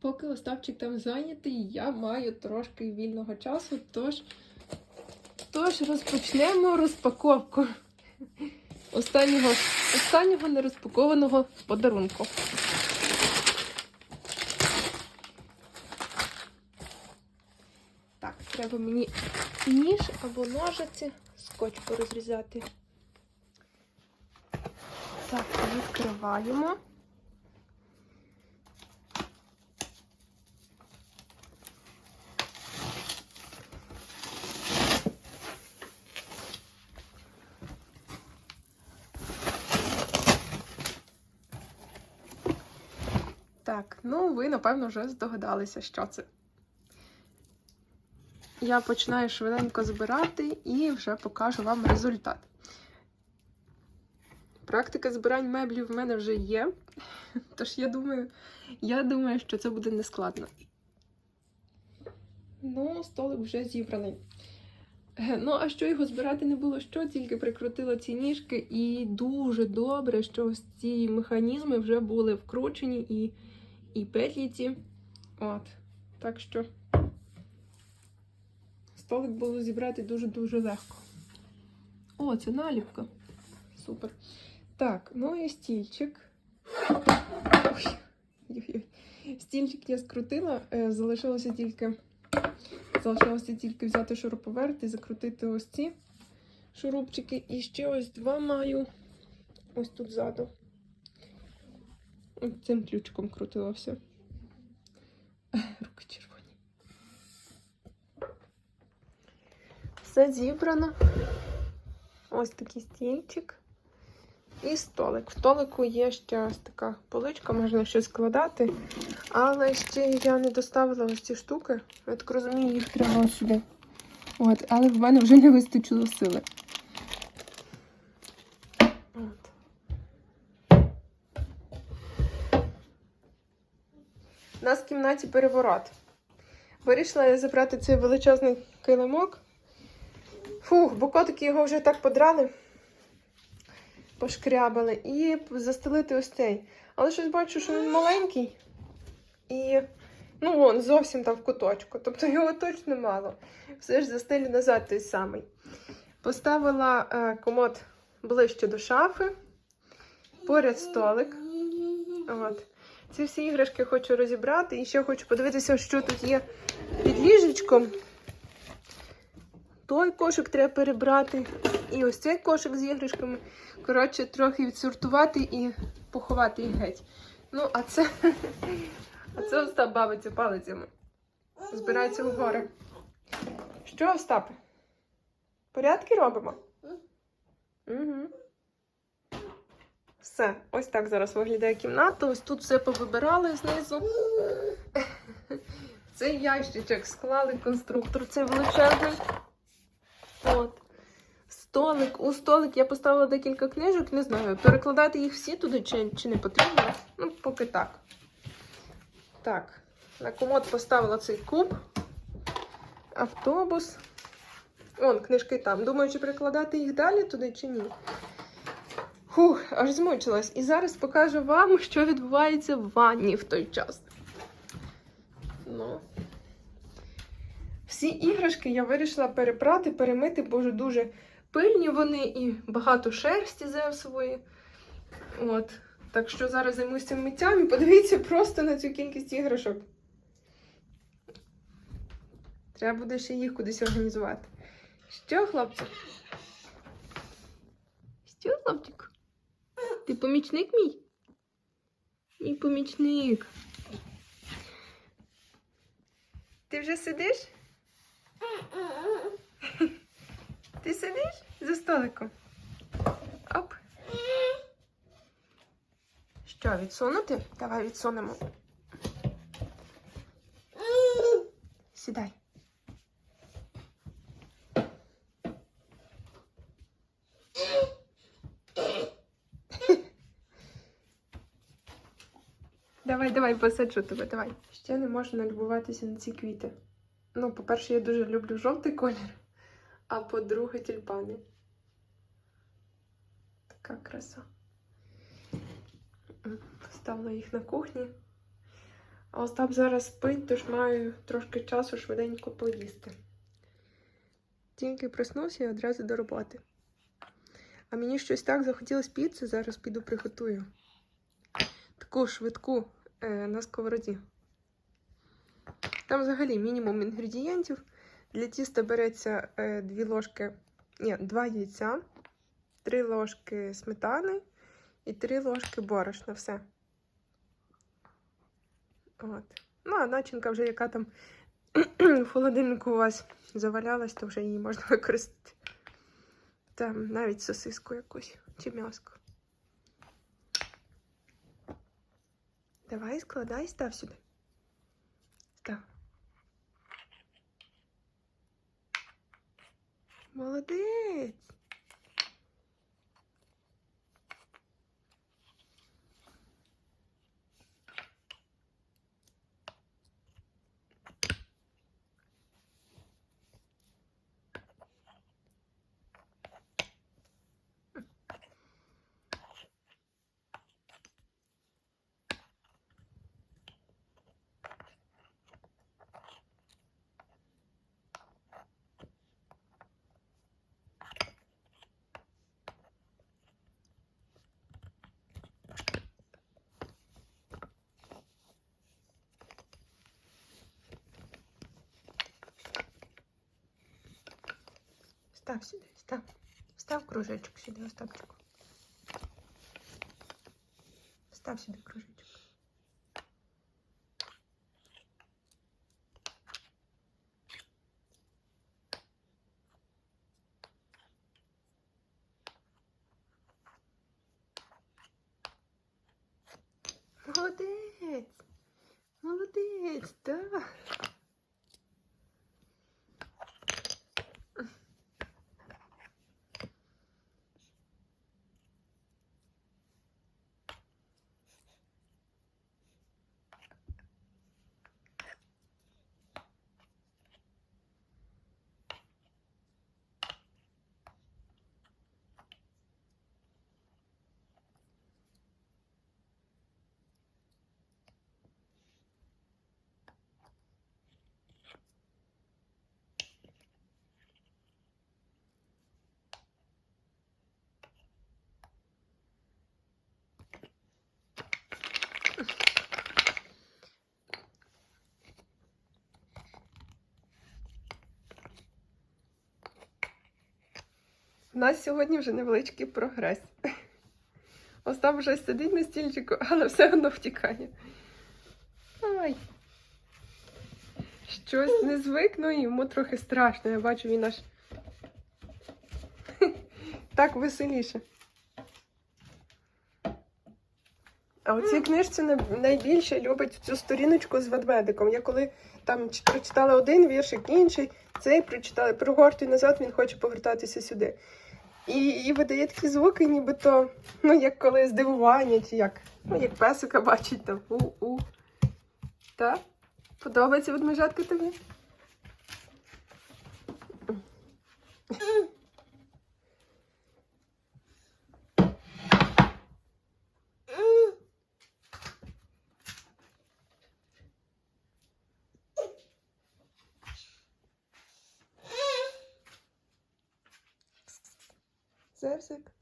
Поки Остапчик там зайнятий, я маю трошки вільного часу, тож, тож розпочнемо розпаковку останнього, останнього нерозпакованого подарунку. Так, треба мені ніж або ножиці, скотч порозрізати. Так, відкриваємо. Так, ну ви, напевно, вже здогадалися, що це. Я починаю швиденько збирати і вже покажу вам результат. Практика збирань меблів в мене вже є, тож я думаю, я думаю, що це буде нескладно. Ну, столик вже зібраний. Е, Ну, а що його збирати не було що, тільки прикрутила ці ніжки, і дуже добре, що ось ці механізми вже були вкручені і, і петлі ці. От. Так що столик було зібрати дуже-дуже легко. О, це наліпка. Супер. Так, ну і стільчик. Ой, ой-ой. Стільчик я скрутила, е, залишилося тільки. Залишилося тільки взяти шуруповерт і закрутити ось ці шурупчики. І ще ось два маю ось тут ззаду. Цим ключиком крутила все. Руки червоні. Все зібрано. Ось такий стільчик. І столик. В столику є ще ось така поличка, можна щось складати. Але ще я не доставила ось ці штуки. Я так розумію, їх треба сюди. От, але в мене вже не вистачило сили. От. У нас в кімнаті переворот. Вирішила я забрати цей величезний килимок. Фух, бо котики його вже так подрали, пошкрябали, і застелити ось цей. Але щось бачу, що він маленький. І, ну, вон, зовсім там в куточку. Тобто його точно мало. Все ж застелю назад той самий. Поставила е, комод ближче до шафи, поряд столик. От. Ці всі іграшки хочу розібрати. І ще хочу подивитися, що тут є під ліжечком. Той кошик треба перебрати. І ось цей кошик з іграшками. Коротше, трохи відсортувати і поховати їх геть. Ну, а це. А це Остап бавиться палицями. Збирається в гори. Що, Остапе? Порядки робимо? Угу. Все, ось так зараз виглядає кімната. Ось тут все повибирали знизу. Цей ящичок склали конструктор, цей величезний. От. Столик. У столик я поставила декілька книжок, не знаю, перекладати їх всі туди чи, чи не потрібно. Ну, поки так. Так, на комод поставила цей куб, автобус. Вон, книжки там. Думаю, чи перекладати їх далі туди чи ні. Фух, аж змучилась. І зараз покажу вам, що відбувається в ванні в той час. Ну. Всі іграшки я вирішила перепрати, перемити, бо вже дуже пильні вони і багато шерсті зевсової. От. Так що зараз займуся миттям і подивіться просто на цю кількість іграшок. Треба буде ще їх кудись організувати. Що, хлопчик? Що, хлопчик? Ти помічник мій? Мій помічник. Ти вже сидиш? Ти сидиш за столиком? Оп. Що, відсунути? Давай відсунемо. Сідай. Давай, давай, посаджу тебе, давай. Ще не можу налюбуватися на ці квіти. Ну, по-перше, я дуже люблю жовтий колір, а по-друге, тюльпани. Така краса. Поставила їх на кухні. А Остап зараз спить, тож маю трошки часу швиденько поїсти. Тільки проснувся і одразу до роботи. А мені щось так захотілося піци, зараз піду приготую. Таку швидку на сковороді. Там взагалі мінімум інгредієнтів. Для тіста береться е, 2 ложки, ні, 2 яйця, 3 ложки сметани і 3 ложки борошна. Все. От. Ну, а начинка вже яка там в холодильнику у вас завалялась, то вже її можна використати. Там навіть сосиску якусь чи м'яско. Давай складай, став сюди. Став. Молодець. Став сюди, став. Став кружечок сюди, Остапчику. Став сюди кружечок. Молодець! Молодець, так. У нас сьогодні вже невеличкий прогрес. Остап вже сидить на стільчику, але все одно втікає. Ай. Щось не звик, ну і йому трохи страшно. Я бачу, він аж так веселіше. А у цій книжці найбільше любить цю сторіночку з ведмедиком. Я коли там прочитала один віршик, інший, цей прочитала, прогортую назад, він хоче повертатися сюди. І, і видає такі звуки, нібито, ну, як коли здивування, чи як, ну, як песика бачить там у-у. Так? Подобається ведмежатка тобі? Зерсик.